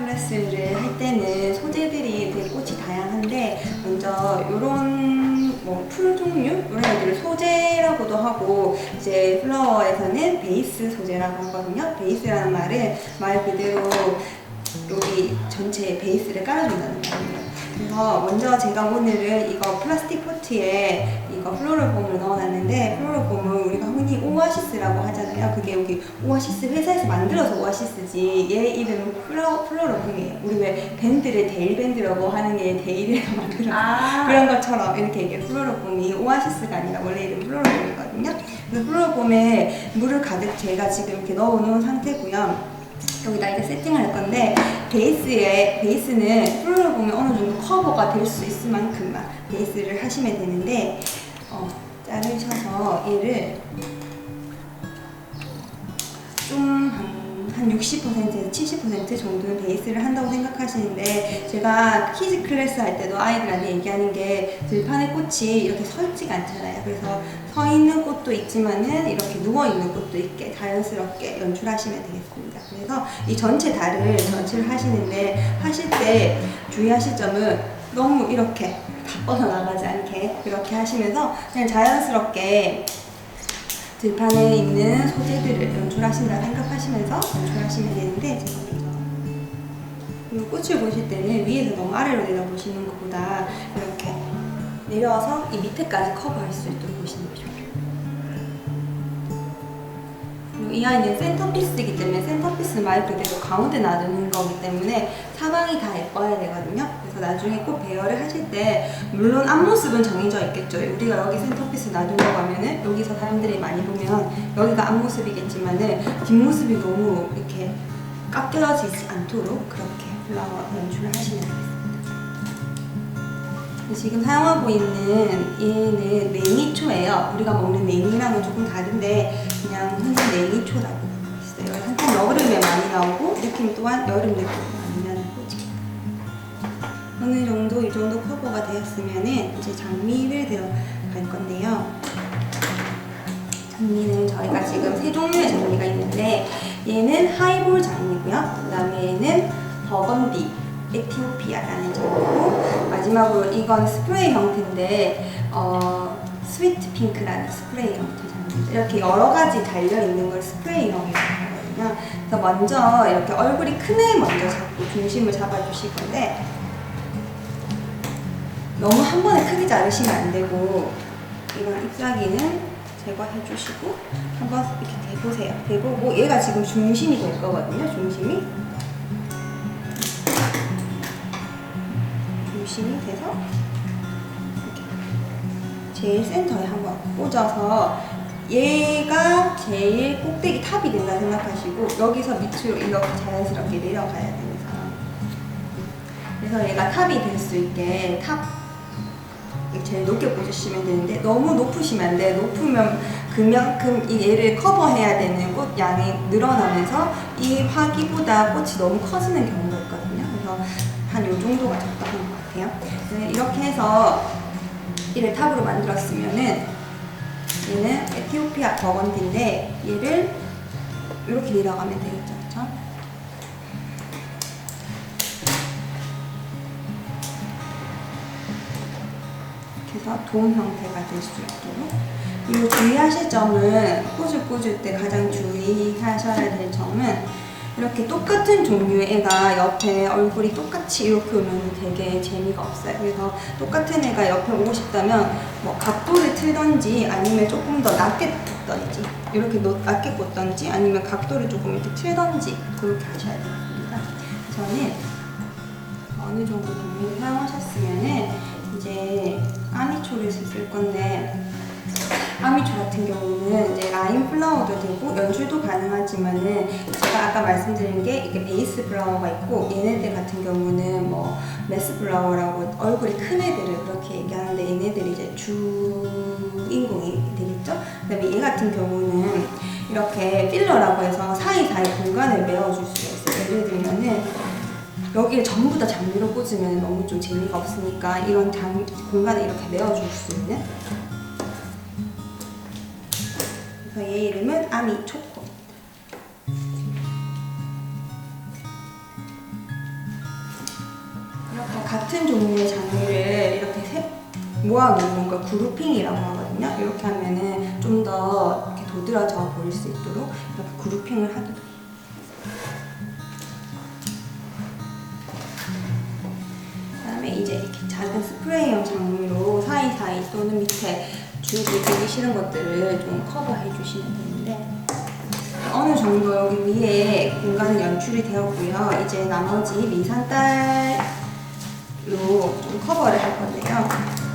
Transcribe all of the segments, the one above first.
클래스를 할 때는 소재들이 되게 꽃이 다양한데 먼저 이런 뭐 풀 종류 이런 애들을 소재라고도 하고 이제 플라워에서는 베이스 소재라고 하거든요. 베이스라는 말은 말 그대로 여기 전체에 베이스를 깔아준다는 말이에요. 그래서 먼저 제가 오늘은 이거 플라스틱 포트에 이거 플로럴봄을 넣어놨는데 플로럴봄은 우리가 흔히 오아시스라고 하잖아요. 그게 여기 오아시스 회사에서 만들어서 오아시스지 얘 이름은 플로, 플로럴봄이에요. 우리 왜 밴드를 데일 밴드라고 하는 게 데일에서 만들어 아. 그런 것처럼 이렇게 이게 플로럴봄이 오아시스가 아니라 원래 이름 플로럴봄이거든요. 그래서 플로럴봄에 물을 가득 제가 지금 이렇게 넣어놓은 상태고요. 여기다 이제 세팅을 할 건데 베이스에 베이스는 플로를 보면 어느 정도 커버가 될 수 있을 만큼만 베이스를 하시면 되는데 어, 자르셔서 얘를 좀한 60%에서 70% 정도는 베이스를 한다고 생각하시는데 제가 키즈 클래스 할 때도 아이들한테 얘기하는 게 들판의 꽃이 이렇게 서 있지가 않잖아요. 그래서 서 있는 꽃도 있지만은 이렇게 누워 있는 꽃도 있게 자연스럽게 연출하시면 되겠습니다. 그래서 이 전체 달을 연출을 하시는데 하실 때 주의하실 점은 너무 이렇게 다 뻗어나가지 않게 그렇게 하시면서 그냥 자연스럽게 들판에 있는 소재들을 연출하신다 생각하시면서 연출하시면 되는데 제가 꽃을 보실 때는 위에서 너무 아래로 내려보시는 것보다 이렇게 내려와서 이 밑에까지 커버할 수 있도록 보시는 게 좋아요. 이 아이는 센터피스이기 때문에 센터피스 말 그대로 가운데 놔두는 거기 때문에 사방이 다 예뻐야 되거든요. 그래서 나중에 꼭 배열을 하실 때 물론 앞모습은 정해져 있겠죠. 우리가 여기 센터피스 놔두려고 하면은 여기서 사람들이 많이 보면 여기가 앞모습이겠지만은 뒷모습이 너무 이렇게 깎여지지 않도록 그렇게 연출을 하시면 되겠습니다. 지금 사용하고 있는 얘는 냉이초예요. 우리가 먹는 냉이랑은 조금 다른데 그냥 흔히 냉이초라고 있어요. 한참 여름에 많이 나오고 느낌 또한 여름 느낌 많이 나는 꽃입니다. 어느 정도 이 정도 커버가 되었으면은 이제 장미를 들어갈 건데요. 장미는 저희가 지금 세 종류의 장미가 있는데 얘는 하이볼 장미고요. 그 다음에 얘는 버건디 에티오피아라는 장미고 마지막으로 이건 스프레이 형태인데 어, 스위트 핑크라는 스프레이 형태 장미입니다. 이렇게 여러 가지 달려 있는 걸 스프레이 형이라고 하거든요. 그래서 먼저 이렇게 얼굴이 큰 애 먼저 잡고 중심을 잡아주실 건데 너무 한 번에 크게 자르시면 안 되고 이런 잎사귀는 제거해 주시고 한번 이렇게 대보세요. 대보고 얘가 지금 중심이 될 거거든요. 중심이 중심이 돼서 제일 센터에 한번 꽂아서 얘가 제일 꼭대기 탑이 된다 생각하시고 여기서 밑으로 이렇게 자연스럽게 내려가야 되는 상황. 그래서 얘가 탑이 될 수 있게 탑 제일 높게 꽂으시면 되는데 너무 높으시면 안 돼요. 높으면 그만큼 이 얘를 커버해야 되는 꽃 양이 늘어나면서 이 화기보다 꽃이 너무 커지는 경우가 있거든요. 그래서 한 요 정도가 것 같아요. 네, 이렇게 해서 얘를 탑으로 만들었으면은 얘는 에티오피아 버건디인데 얘를 이렇게 내려가면 되겠죠. 그렇죠? 이렇게 해서 돔 형태가 될 수 있도록 그리고 주의하실 점은 꽃을 꽂을 때 가장 주의하셔야 될 점은 이렇게 똑같은 종류의 애가 옆에 얼굴이 똑같이 이렇게 오면 되게 재미가 없어요. 그래서 똑같은 애가 옆에 오고 싶다면 뭐 각도를 틀던지 아니면 조금 더 낮게 꽂던지 이렇게 높- 낮게 꽂던지 아니면 각도를 조금 이렇게 틀던지 그렇게 하셔야 됩니다. 저는 어느 정도 종류를 사용하셨으면은 이제 아미초를 쓸 건데 아미초 같은 경우 라인 플라워도 되고 연출도 가능하지만은 제가 아까 말씀드린 게 이게 베이스 플라워가 있고 얘네들 같은 경우는 뭐 메스 플라워라고 얼굴이 큰 애들을 그렇게 얘기하는데 얘네들이 이제 주인공이 되겠죠? 그다음에 얘 같은 경우는 이렇게 필러라고 해서 사이사이 공간을 메워줄 수가 있어요. 예를 들면은 여기를 전부 다 장미로 꽂으면 너무 좀 재미가 없으니까 이런 장, 공간을 이렇게 메워줄 수 있는 이름은 아미 초코 같은 종류의 장르를 이렇게 세, 모아놓는 걸 그룹핑이라고 하거든요. 이렇게 하면은 좀 더 이렇게 도드라져 보일 수 있도록 이렇게 그룹핑을 하기도 해요. 그다음에 이제 이렇게 작은 스프레이형 장미로 사이사이 또는 밑에 줄기 보기 싫은 것들을 좀 커버해 주시면 되는데 어느 정도 여기 위에 공간은 연출이 되었고요. 이제 나머지 미산딸로 좀 커버를 할 건데요.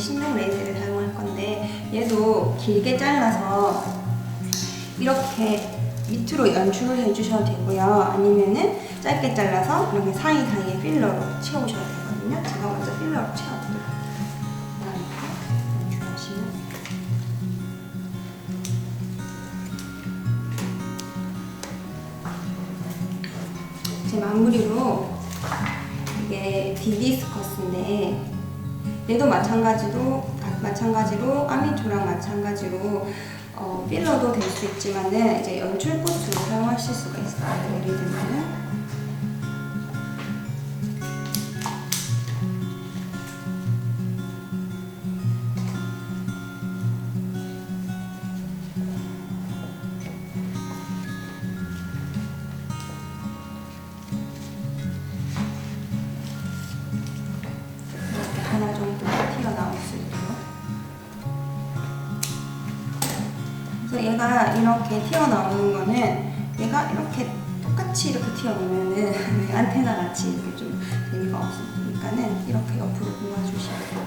신용 레이스를 사용할 건데 얘도 길게 잘라서 이렇게 밑으로 연출을 해주셔도 되고요. 아니면은 짧게 잘라서 이렇게 사이사이에 필러로 채우셔도 되거든요. 제가 먼저 필러로 채워드릴게요. 이렇게 연출하시면 제 마무리로 이게 디디스커스인데 얘도 마찬가지로 마찬가지로 아미토랑 마찬가지로 어, 필러도 될 수 있지만은 이제 연출꽃으로 사용하실 수가 있어요. 예를 들면은 얘가 이렇게 튀어나오는 거는 얘가 이렇게 똑같이 이렇게 튀어나오면은 안테나 같이 이렇게 좀 재미가 없으니까는 이렇게 옆으로 모아주시면 돼요.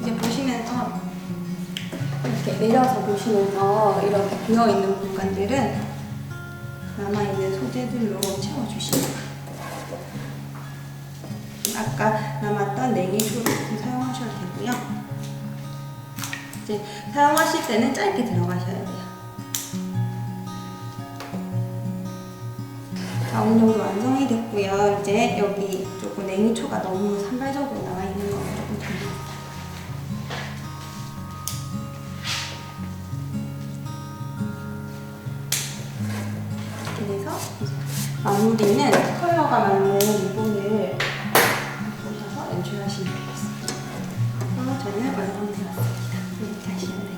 이제 보시면서 이렇게 내려서 보시면서 이렇게 비어있는 공간들은 남아있는 소재들로 채워주시면. 아까 남았던 냉이초를 사용하셔도 되고요. 이제 사용하실 때는 짧게 들어가셔야 돼요. 자, 어느 정도 완성이 됐고요. 이제 여기 조금 냉이초가 너무 산발적으로 나와 있는 거 조금 좀 이렇게 이제 마무리는 컬러가 맞는 리본을 보셔서 연출하시면 되겠습니다. 그래서 저는 완성되었습니다. 不谢。